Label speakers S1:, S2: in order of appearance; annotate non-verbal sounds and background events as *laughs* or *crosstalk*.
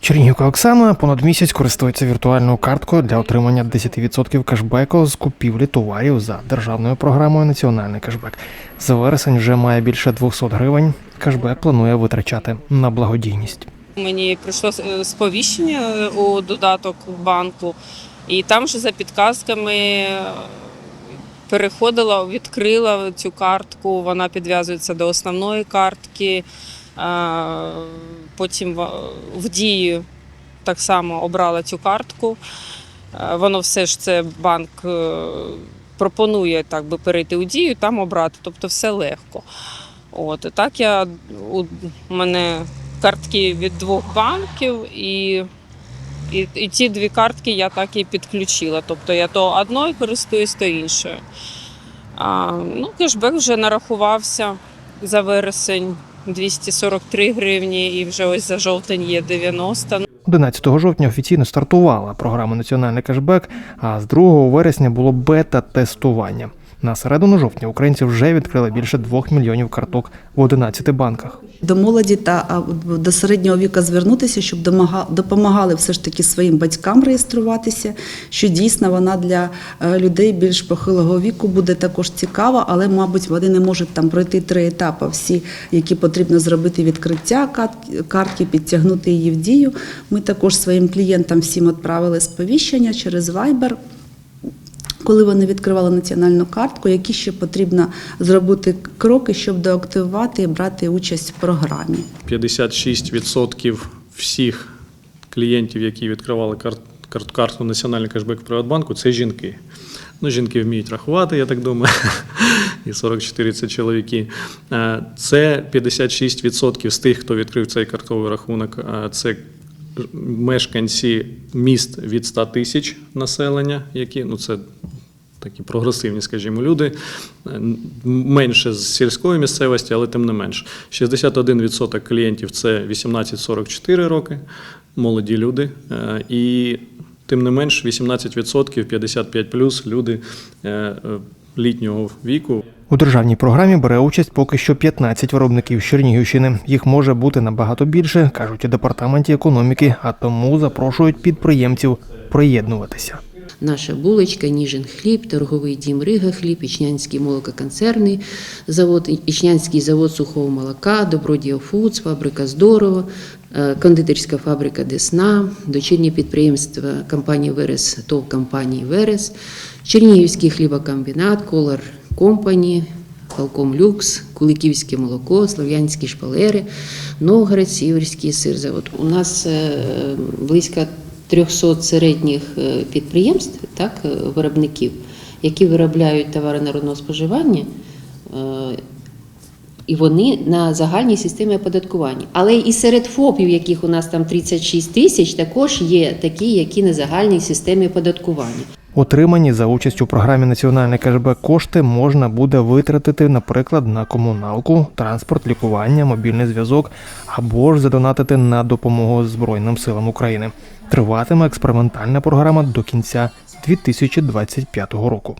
S1: Чернігівка Оксана понад місяць користується віртуальною карткою для отримання 10% кешбеку з купівлі товарів за державною програмою Національний кешбек. За вересень вже має більше 200 гривень. Кешбек планує витрачати на благодійність.
S2: Мені прийшло е, сповіщення у додаток банку, і там же за підказками е, переходила, відкрила цю картку. Вона підв'язується до основної картки. Потім в- дію так само обрала цю картку. Воно все ж це банк е, пропонує так би перейти у дію, там обрати. Тобто все легко. От так я у мене картки від двох банків, і, і, і ці дві картки я так і підключила. Тобто я то одною користуюсь, то іншою. А, ну, кешбек вже нарахувався за вересень 243 гривні, і вже ось за жовтень є 90.
S1: 11 жовтня офіційно стартувала програма Національний кешбек, а з 2 вересня було бета-тестування. На середину жовтня українці вже відкрили більше 2 мільйонів карток в 11 банках.
S3: до молоді та до середнього віку звернутися, щоб допомагали все ж таки своїм батькам реєструватися. Що дійсно вона для е, людей більш похилого віку буде також цікава, але, мабуть, вони не можуть там пройти три етапи, всі, які потрібно зробити відкриття картки, підтягнути її в дію. Ми також своїм клієнтам всім відправили сповіщення через Viber. Коли вони відкривали національну картку, які ще потрібно зробити кроки, щоб доактивувати і брати участь в програмі.
S4: 56% всіх клієнтів, які відкривали карт, карт, картку Національний кешбек Приватбанку, це жінки. Ну, жінки вміють рахувати, я так думаю, *laughs* і 44 це чоловіки. Е, Це 56% з тих, хто відкрив цей картковий рахунок. е, Це мешканці міст від 100 тисяч населення, які ну це такі прогресивні, скажімо, люди, е, менше з сільської місцевості, але тим не менш. 61% клієнтів це 18-44 роки, молоді люди. е, І тим не менш 18% 55 плюс люди е, літнього віку.
S1: У державній програмі бере участь поки що 15 виробників з Чернігівщини. Їх може бути набагато більше, кажуть у департаменті економіки, а тому запрошують підприємців приєднуватися.
S5: Наша булочка, Ніжин хліб, торговий дім Рига хліб, Ічнянський молококонцерний завод, Ічнянський завод сухого молока, Добродія Фудс, фабрика Здорово, е, кондитерська фабрика Десна, дочірні підприємства компанії Верес, ТОВ компанії Верес, Чернігівський хлібокомбінат, Колор Компані, Халком Люкс, Куликівське молоко, Слов'янські шпалери, Новгород, Сіверський сирзавод. У нас е, близько 300 середніх е, підприємств, так, е, виробників, які виробляють товари народного споживання, е, і вони на загальній системі оподаткування. Але і серед ФОПів, яких у нас там 36 тисяч, також є такі, які на загальній системі оподаткування.
S1: Отримані за участь у програмі Національний кешбек кошти можна буде витратити, наприклад, на комуналку, транспорт, лікування, мобільний зв'язок або ж задонатити на допомогу Збройним силам України. Триватиме експериментальна програма до кінця 2025 року.